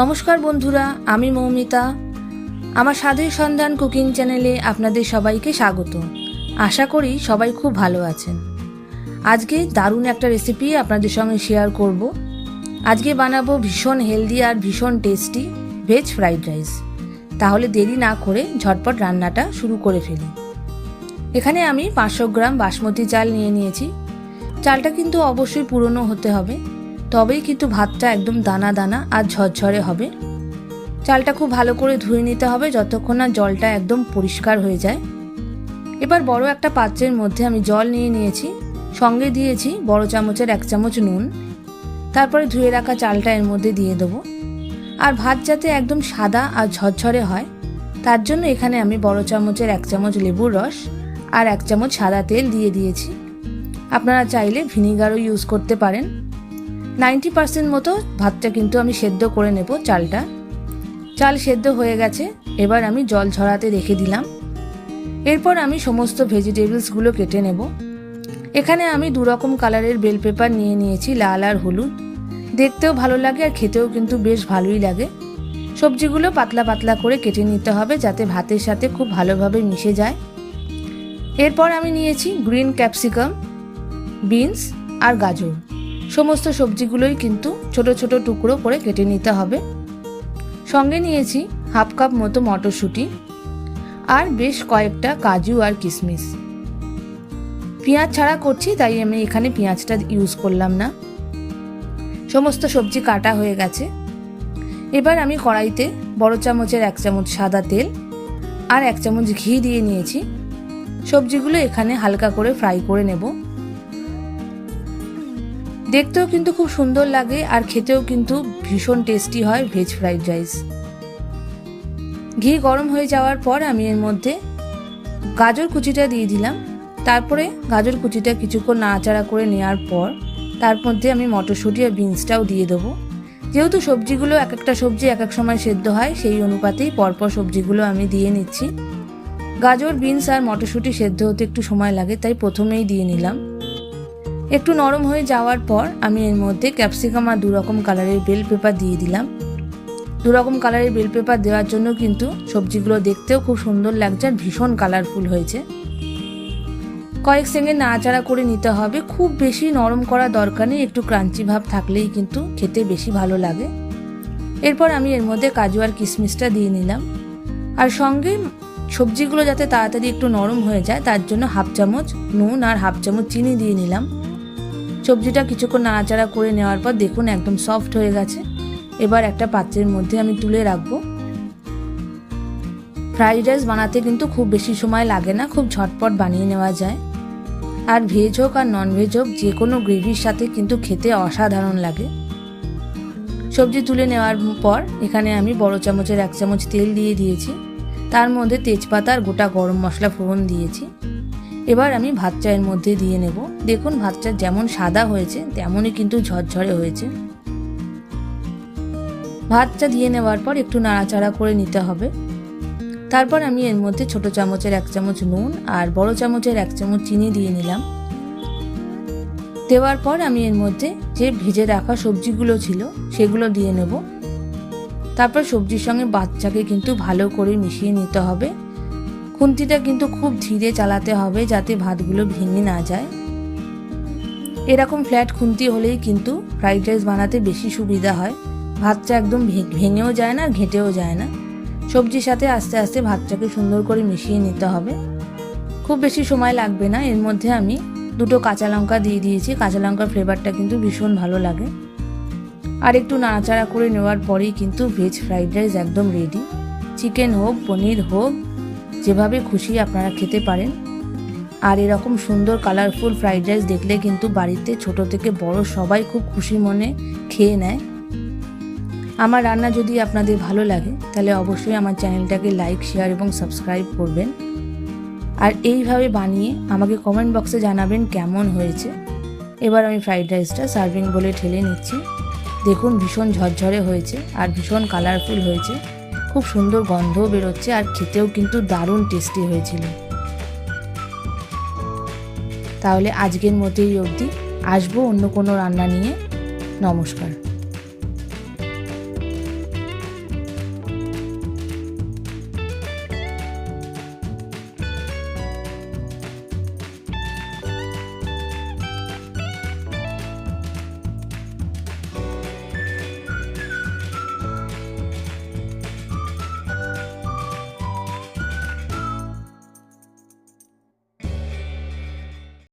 নমস্কার বন্ধুরা, আমি মৌমিতা। আমার স্বাদের সন্ধান কুকিং চ্যানেলে আপনাদের সবাইকে স্বাগত। আশা করি সবাই খুব ভালো আছেন। আজকে দারুণ একটা রেসিপি আপনাদের সঙ্গে শেয়ার করব। আজকে বানাবো ভীষণ হেলদি আর ভীষণ টেস্টি ভেজ ফ্রাইড রাইস তাহলে দেরি না করে ঝটপট রান্নাটা শুরু করে ফেলি। এখানে আমি পাঁচশো গ্রাম বাসমতি চাল নিয়ে নিয়েছি। চালটা কিন্তু অবশ্যই পুরনো হতে হবে। তবেই কিন্তু ভাতটা একদম দানা দানা আর ঝরঝরে হবে। চালটা খুব ভালো করে ধুয়ে নিতে হবে যতক্ষণ না জলটা একদম পরিষ্কার হয়ে যায়। এবার বড় একটা পাত্রের মধ্যে আমি জল নিয়ে নিয়েছি, সঙ্গে দিয়েছি বড় চামচের এক চামচ নুন। তারপরে ধুয়ে রাখা চালটা এর মধ্যে দিয়ে দেবো। আর ভাত যাতে একদম সাদা আর ঝরঝরে হয়, তার জন্য এখানে আমি বড় চামচের এক চামচ লেবুর রস আর এক চামচ সাদা তেল দিয়ে দিয়েছি। আপনারা চাইলে ভিনিগারও ইউজ করতে পারেন। নাইনটি পার্সেন্ট মতো ভাতটা কিন্তু আমি সেদ্ধ করে নেব চালটা। চাল সেদ্ধ হয়ে গেছে, এবার আমি জল ঝরাতে রেখে দিলাম। এরপর আমি সমস্ত ভেজিটেবলসগুলো কেটে নেব। এখানে আমি দু রকম কালারের বেল পেপার নিয়ে নিয়েছি, লাল আর হলুদ। দেখতেও ভালো লাগে আর খেতেও কিন্তু বেশ ভালোই লাগে। সবজিগুলো পাতলা পাতলা করে কেটে নিতে হবে যাতে ভাতের সাথে খুব ভালোভাবে মিশে যায়। এরপর আমি নিয়েছি গ্রিন ক্যাপসিকাম, বিনস আর গাজর। সমস্ত সবজিগুলোই কিন্তু ছোট ছোট টুকরো করে কেটে নিতে হবে। সঙ্গে নিয়েছি হাফ কাপ মতো মটরশুঁটি আর বেশ কয়েকটা কাজু আর কিশমিশ। পেঁয়াজ ছাড়া করছি, তাই আমি এখানে পেঁয়াজটা ইউজ করলাম না। সমস্ত সবজি কাটা হয়ে গেছে। এবার আমি কড়াইতে বড় চামচের এক চামচ সাদা তেল আর এক চামচ ঘি দিয়ে নিয়েছি। সবজিগুলো এখানে হালকা করে ফ্রাই করে নেব। দেখতেও কিন্তু খুব সুন্দর লাগে আর খেতেও কিন্তু ভীষণ টেস্টি হয় ভেজ ফ্রাইড রাইস ঘি গরম হয়ে যাওয়ার পর আমি এর মধ্যে গাজর কুচিটা দিয়ে দিলাম। তারপরে গাজর কুচিটা কিছুক্ষণ নাড়াচাড়া করে নেওয়ার পর তার মধ্যে আমি মটরশুঁটি আর বিনসটাও দিয়ে দেবো। যেহেতু সবজিগুলো এক একটা সবজি এক এক সময় সেদ্ধ হয়, সেই অনুপাতেই পরপর সবজিগুলো আমি দিয়ে নিচ্ছি। গাজর বিনস আর মটরশুঁটি সেদ্ধ হতে একটু সময় লাগে, তাই প্রথমেই দিয়ে নিলাম। একটু নরম হয়ে যাওয়ার পর আমি এর মধ্যে ক্যাপসিকাম আর দুরকম কালারের বেল পেপার দিয়ে দিলাম। দুরকম কালারের বেল পেপার দেওয়ার জন্য কিন্তু সবজিগুলো দেখতেও খুব সুন্দর লাগছে আর ভীষণ কালারফুল হয়েছে। কয়েক সেকেন্ড নাড়াচাড়া করে নিতে হবে। খুব বেশি নরম করা দরকার নেই, একটু ক্রাঞ্চি ভাব থাকলেই কিন্তু খেতে বেশি ভালো লাগে। এরপর আমি এর মধ্যে কাজু আর কিশমিশটা দিয়ে নিলাম। আর সঙ্গে সবজিগুলো যাতে তাড়াতাড়ি একটু নরম হয়ে যায়, তার জন্য হাফ চামচ নুন আর হাফ চামচ চিনি দিয়ে নিলাম। সবজিটা কিছুক্ষণ নাড়াচাড়া করে নেওয়ার পর দেখুন একদম সফট হয়ে গেছে। এবার একটা পাত্রের মধ্যে আমি তুলে রাখব। ফ্রাইড রাইস বানাতে কিন্তু খুব বেশি সময় লাগে না, খুব ঝটপট বানিয়ে নেওয়া যায়। আর ভেজ হোক আর নন ভেজ হোক, যে কোনো গ্রেভির সাথে কিন্তু খেতে অসাধারণ লাগে। সবজি তুলে নেওয়ার পর এখানে আমি বড় চামচের এক চামচ তেল দিয়ে দিয়েছি। তার মধ্যে তেজপাতা আর গোটা গরম মশলা ফোড়ন দিয়েছি। এবার আমি ভাত চায়ের মধ্যে দিয়ে নেব। দেখুন, ভাত চা যেমন সাদা হয়েছে, তেমনই কিন্তু ঝরঝরে হয়েছে। ভাত চা দিয়ে নেওয়ার পর একটু নাড়াচাড়া করে নিতে হবে। তারপর আমি এর মধ্যে ছোট চামচের এক চামচ নুন আর বড় চামচের এক চামচ চিনি দিয়ে নিলাম। দেওয়ার পর আমি এর মধ্যে যে ভেজে রাখা সবজিগুলো ছিল, সেগুলো দিয়ে নেব। তারপর সবজির সঙ্গে বাচ্চাকে কিন্তু ভালো করে মিশিয়ে নিতে হবে। খুন্তিটা কিন্তু খুব ধীরে চালাতে হবে যাতে ভাতগুলো ভেঙে না যায়। এরকম ফ্ল্যাট খুন্তি হলেই কিন্তু ফ্রাইড রাইস বানাতে বেশি সুবিধা হয়। ভাতটা একদম ভেঙেও যায় না, ঘেঁটেও যায় না। সবজির সাথে আস্তে আস্তে ভাতটাকে সুন্দর করে মিশিয়ে নিতে হবে। খুব বেশি সময় লাগবে না, এর মধ্যে আমি দুটো কাঁচা লঙ্কা দিয়ে দিয়েছি। কাঁচা লঙ্কার ফ্লেভারটা কিন্তু ভীষণ ভালো লাগে। আর একটু নাড়াচাড়া করে নেওয়ার পরেই কিন্তু ভেজ ফ্রাইড রাইস একদম রেডি চিকেন হোক, পনির হোক যেভাবে খুশি আপনারা খেতে পারেন। আর এরকম সুন্দর কালারফুল ফ্রাইড রাইস দেখলে কিন্তু বাড়িতে ছোট থেকে বড় সবাই খুব খুশি মনে খেয়ে নেয়। আমার রান্না যদি আপনাদের ভালো লাগে, তাহলে অবশ্যই আমার চ্যানেলটাকে লাইক শেয়ার এবং সাবস্ক্রাইব করবেন। আর এইভাবে বানিয়ে আমাকে কমেন্ট বক্সে জানাবেন কেমন হয়েছে। এবার আমি ফ্রাইড রাইসটা সার্ভিং বলে ঠেলে নিচ্ছি। দেখুন ভীষণ ঝরঝরে হয়েছে আর ভীষণ কালারফুল হয়েছে। খুব সুন্দর গন্ধও বেরোচ্ছে আর খেতেও কিন্তু দারুণ টেস্টি হয়েছিল। তাহলে আজকের মতোই অবধি। আসব অন্য কোনো রান্না নিয়ে। নমস্কার।